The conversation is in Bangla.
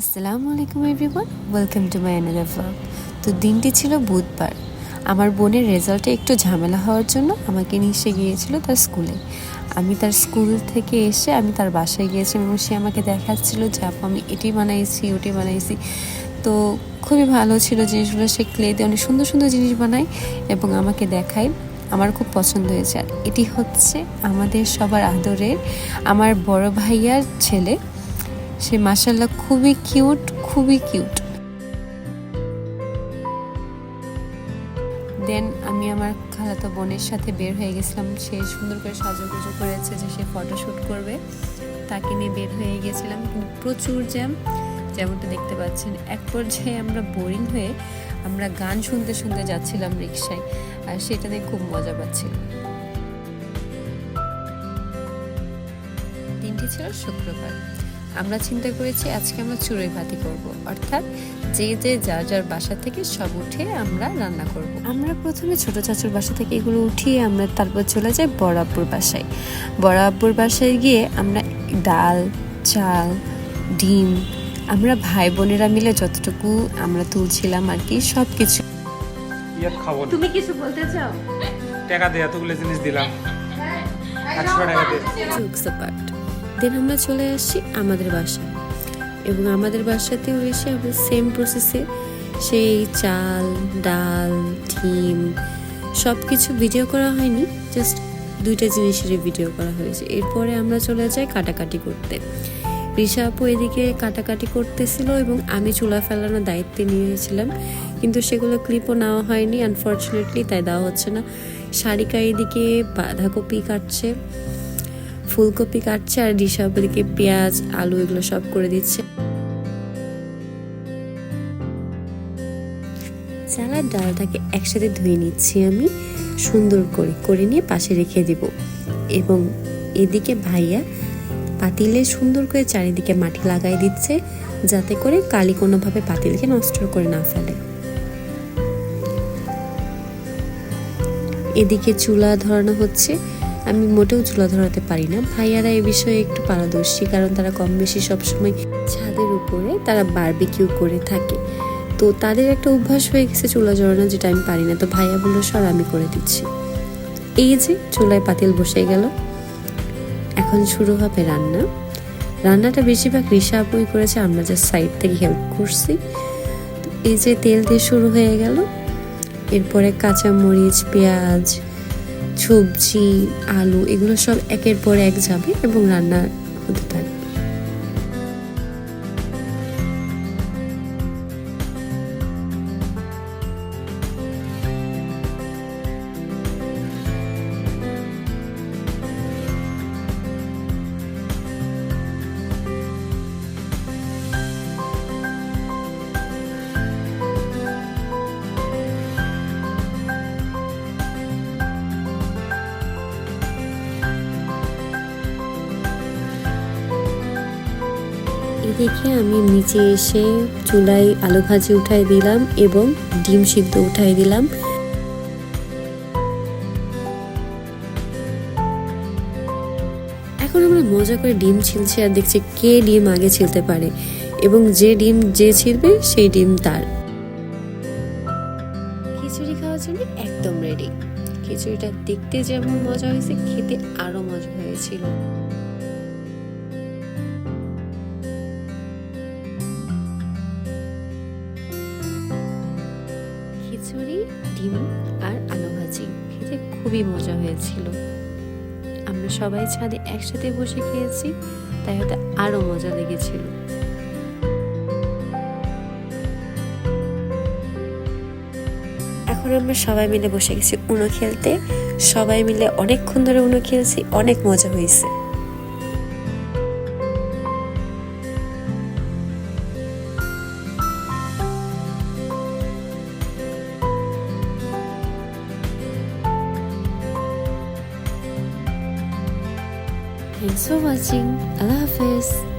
আসসালামু আলাইকুম everyone, welcome to my another vlog তো দিনটি ছিল বুধবার। আমার বোনের রেজাল্টে একটু ঝামেলা হওয়ার জন্য আমাকে নিয়ে এসে গিয়েছিল তার স্কুলে। আমি তার স্কুল থেকে এসে আমি তার বাসায় গিয়েছিলাম এবং সে আমাকে দেখাচ্ছিল যে, আপু, আমি এটি বানাইছি ওটি বানাইছি। তো খুবই ভালো ছিল জিনিসগুলো। সে ক্লে দিয়ে অনেক সুন্দর সুন্দর জিনিস বানায় এবং আমাকে দেখায়। আমার খুব পছন্দ হয়েছে। আর এটি হচ্ছে আমাদের সবার আদরের, আমার বড় ভাইয়ার ছেলে। সে মাসাল্লাহ খুবই কিউট খুবই কিউট। দেন আমি আমার খালাতো বোনের সাথে বের হয়ে গেছিলাম। সে সুন্দর করে সাজুগুজু করেছে যে সে ফটোশ্যুট করবে। তাকে নিয়ে বের হয়ে গেছিলাম। প্রচুর জ্যাম। যেমনটা দেখতে পাচ্ছেন, এক পর্যায়ে আমরা বোরিং হয়ে আমরা গান শুনতে শুনতে যাচ্ছিলাম রিক্সায় আর সেটা নিয়ে খুব মজা পাচ্ছিলাম দিনটি ছিল শুক্রবার। আমরা চিন্তা করেছি আজকে আমরা চুড়ই ভাতি করব অর্থাৎ যে যে যার যার বাসা থেকে সব উঠে আমরা রান্না করব। আমরা প্রথমে ছোট চাচুর বাসা থেকে এগুলো উঠিয়ে আমরা তারপর চলে যাই বড় আব্বুর বাসায়। বড় আব্বুর বাসায় গিয়ে আমরা ডাল চাল ডিম আমরা ভাই বোনেরা মিলে যতটুকু আমরা তুলছিলাম আর কি সব কিছু তুমি কিছু বলতে চাও? টাকা দিয়ে এতগুলো জিনিস দিলাম। একশো টাকা দিয়ে। দেন আমরা চলে আসি আমাদের বাসায়। এবং আমাদের বাসাতেও এসে আমরা সেম প্রসেসে সেই চাল, ডাল, ডিম সব কিছু ভিডিও করা হয়নি জাস্ট দুইটা জিনিসেরই ভিডিও করা হয়েছে। এরপরে আমরা চলে যাই কাটাকাটি করতে। রিসা আপু এদিকে কাটাকাটি করতেছিল এবং আমি চুলা ফেলানোর দায়িত্বে নিয়েছিলাম, কিন্তু সেগুলো ক্লিপও নেওয়া হয়নি আনফর্চুনেটলি তাই দেওয়া হচ্ছে না। সারিকা এদিকে বাঁধাকপি কাটছে। ফুলকপি কাটছে আর রিসা ওদিকে পেঁয়াজ, আলু এগুলো সব করে দিচ্ছে। চালার ডালটাকে একসাথে ধুয়ে নিচ্ছি আমি, সুন্দর করে করে নিয়ে পাশে রেখে দিব। এবং এদিকে ভাইয়া পাতিলে সুন্দর করে চারিদিকে মাটি লাগাই দিচ্ছে, যাতে করে কালি কোনোভাবে পাতিলকে নষ্ট করে না ফেলে। এদিকে চুলা ধরানো হচ্ছে আমি মোটেও চুলা ধরাতে পারি না। ভাইয়ারা এ বিষয়ে একটু পারদর্শী, কারণ তারা কম বেশি সবসময় ছাদের উপরে তারা বারবিকিউ করে থাকে। তো তাদের একটা অভ্যাস হয়ে গেছে চুলা জড়ানো যেটা আমি পারি না। তো ভাইয়া বলল, সর, আমি করে দিচ্ছি। এই যে চুলায় পাতিল বসে গেল। এখন শুরু হবে রান্না। রান্নাটা বেশিরভাগ রিসা আপুই করেছে, আমরা যা সাইড থেকে হেল্প করছি। এই যে তেল দিয়ে শুরু হয়ে গেল। এরপরে কাঁচামরিচ, পেঁয়াজ সবজি আলু এগুলো সব একের পর এক যাবে এবং রান্না হতে থাকবে। এদিকে আমি নিচে এসে চুলায় আলু ভাজি উঠাই দিলাম এবং ডিম সিদ্ধ উঠাই দিলাম। এখন আমরা মজা করে ডিম ছিলছি আর দেখছি কে ডিম আগে ছিলতে পারে এবং যে ডিম যে ছিলবে সেই ডিম তার। খিচুড়ি খাওয়ার জন্য একদম রেডি খিচুড়িটা দেখতে যেমন মজা হয়েছে, খেতে আরও মজা হয়েছিল। ডিম আর আলু ভাজি। খেতে খুবই মজা হয়েছিল। আমরা সবাই ছাদে একসাথে বসে খেয়েছি, তাই হয়তো আরও মজা লেগেছিল। এখন আমরা সবাই মিলে বসে গেছি উনো খেলতে। সবাই মিলে অনেকক্ষণ ধরে উনো খেলছি, অনেক মজা হয়েছে। thanks for watching. I love you.